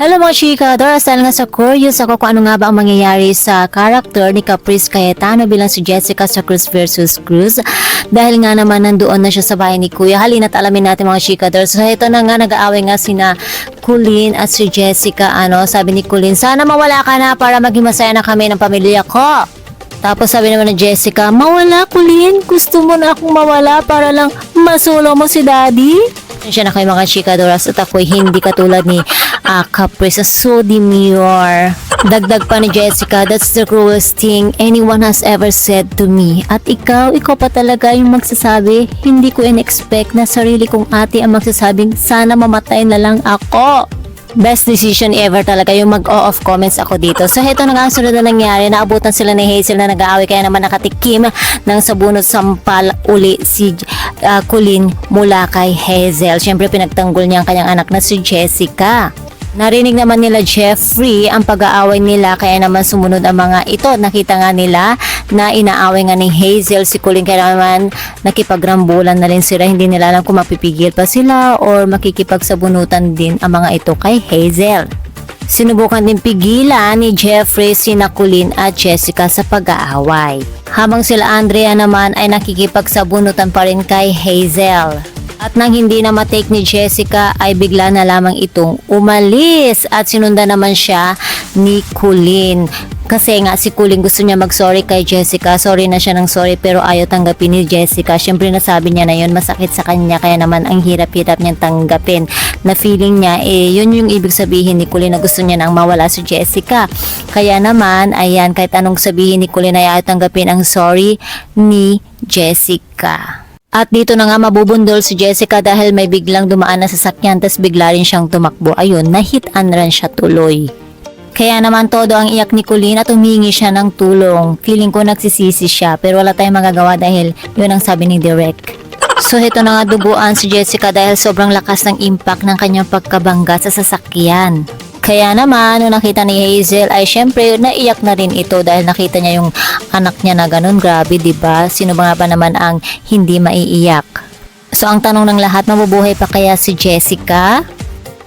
Hello mga chika, Doras dahil nga sa curious ako kung ano nga ba ang mangyayari sa character ni Caprice Cayetano bilang si Jessica sa Cruz versus Cruz dahil nga naman nandoon na siya sa bahay ni Kuya. Halina't alamin natin mga chika, Doras. So ito na nga nag-aaway nga sina Kulin at si Jessica. Ano, sabi ni Kulin, sana mawala ka na para maging masaya na kami ng pamilya ko. Tapos sabi naman ni Jessica, mawala Kulin, gusto mo na akong mawala para lang masulo mo si Daddy? Siya na kayo mga chikadoras at ako'y hindi katulad ni Caprice na so demure. Dagdag pa ni Jessica, that's the cruelest thing anyone has ever said to me. At ikaw, ikaw pa talaga yung magsasabi. Hindi ko in-expect na sarili kong ate ang magsasabing sana mamatay na lang ako. Best decision ever talaga yung mag-off comments ako dito. So heto na nga ang sunod na nangyari. Naabutan sila ni Hazel na nag-aaway kaya naman nakatikim ng sabunot sampal uli si uh, Kulin mula kay Hazel. Siyempre pinagtanggol niya ang kanyang anak na si Jessica. Narinig naman nila Jeffrey ang pag-aaway nila kaya naman sumunod ang mga ito. Nakita nga nila na inaaway nga ni Hazel si Kulin kaya naman nakipagrambulan na rin sila. Hindi nila alam kung mapipigil pa sila or makikipagsabunutan din ang mga ito kay Hazel. Sinubukan din pigilan ni Jeffrey sina Kulin at Jessica sa pag-aaway. Habang sila Andrea naman ay nakikipagsabunutan pa rin kay Hazel. At nang hindi na matake ni Jessica ay bigla na lamang itong umalis at sinundan naman siya ni Kulin. Kasi nga si Kulin gusto niya mag-sorry kay Jessica. Sorry na siya ng sorry pero ayaw tanggapin ni Jessica. Siyempre nasabi niya na yun masakit sa kanya kaya naman ang hirap-hirap niyang tanggapin. Na feeling niya eh yun yung ibig sabihin ni Kulin na gusto niya nang mawala si Jessica. Kaya naman ayan kahit anong sabihin ni Kulin ay ayaw tanggapin ang sorry ni Jessica. At dito na nga mabubundol si Jessica dahil may biglang dumaan na sasakyan tapos bigla rin siyang tumakbo. Ayun, nahit and run siya tuloy. Kaya naman todo ang iyak ni Colleen at humingi siya ng tulong. Feeling ko nagsisisi siya pero wala tayong magagawa dahil yun ang sabi ni Direk. So ito na nga duguan si Jessica dahil sobrang lakas ng impact ng kanyang pagkabangga sa sasakyan. Kaya naman, nung nakita ni Hazel ay syempre naiyak na rin ito dahil nakita niya yung anak niya na ganun. Grabe, ba? Sino ba nga ba naman ang hindi maiiyak? So ang tanong ng lahat, mabubuhay pa kaya si Jessica?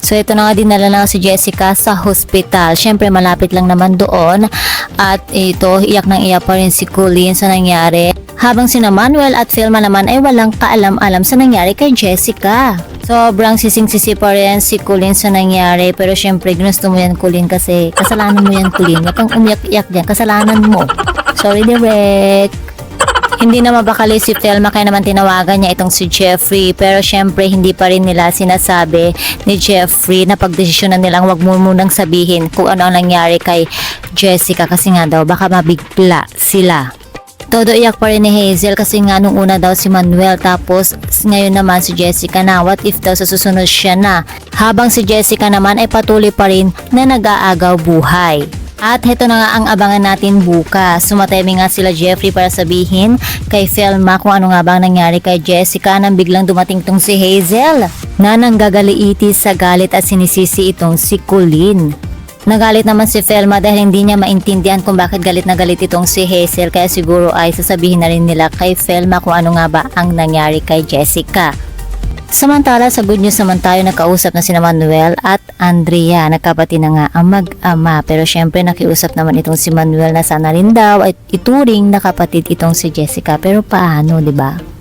So ito na nga dinala na si Jessica sa hospital. Syempre malapit lang naman doon. At ito, iyak nang iyak pa rin si Colleen sa nangyari. Habang sina Manuel at Filma naman ay walang kaalam-alam sa nangyari kay Jessica. Sobrang sising-sisi pa rin si Colleen sa nangyari. Pero syempre ginusto mo yan Colleen kasi kasalanan mo yan Colleen. Huwag kang umiyak-iyak dyan. Kasalanan mo. Sorry Direk. Hindi na mabakali si Thelma kaya naman tinawagan niya itong si Jeffrey pero syempre hindi pa rin nila sinasabi ni Jeffrey na pagdesisyonan nilang wag mo munang sabihin kung ano ang nangyari kay Jessica kasi nga daw baka mabigla sila. Todo iyak pa rin ni Hazel kasi nga nung una daw si Manuel tapos ngayon naman si Jessica na what if daw sa susunod siya na habang si Jessica naman ay patuloy pa rin na nag-aagaw buhay. At heto na nga ang abangan natin bukas. Sumatemi nga sila Jeffrey para sabihin kay Felma kung ano nga ba ang nangyari kay Jessica nang biglang dumating tong si Hazel na nanggagaliiti sa galit at sinisisi itong si Colleen. Nagalit naman si Felma dahil hindi niya maintindihan kung bakit galit na galit itong si Hazel kaya siguro ay sasabihin na rin nila kay Felma kung ano nga ba ang nangyari kay Jessica. Samantala sa good news naman tayo nakausap na sina Manuel at Andrea. Nagkapati na nga ang mag-ama. Pero syempre nakiusap naman itong si Manuel na sana rin daw at ituring na kapatid itong si Jessica. Pero paano, ba?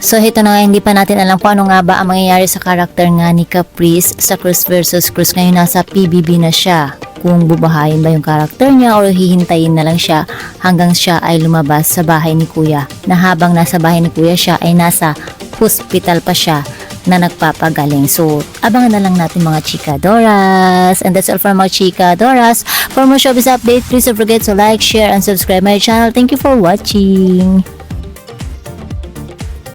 So ito na nga, hindi pa natin alam kung ano nga ba ang mangyayari sa karakter nga ni Caprice sa Cruz versus Cruz. Ngayon nasa PBB na siya. Kung bubahayin ba yung karakter niya o hihintayin na lang siya hanggang siya ay lumabas sa bahay ni Kuya. Na habang nasa bahay ni Kuya siya ay nasa hospital pa siya na nagpapagaling. So, abangan na lang natin mga chikadoras. And that's all for mga chikadoras. For more showbiz update, please don't forget to like, share, and subscribe my channel. Thank you for watching.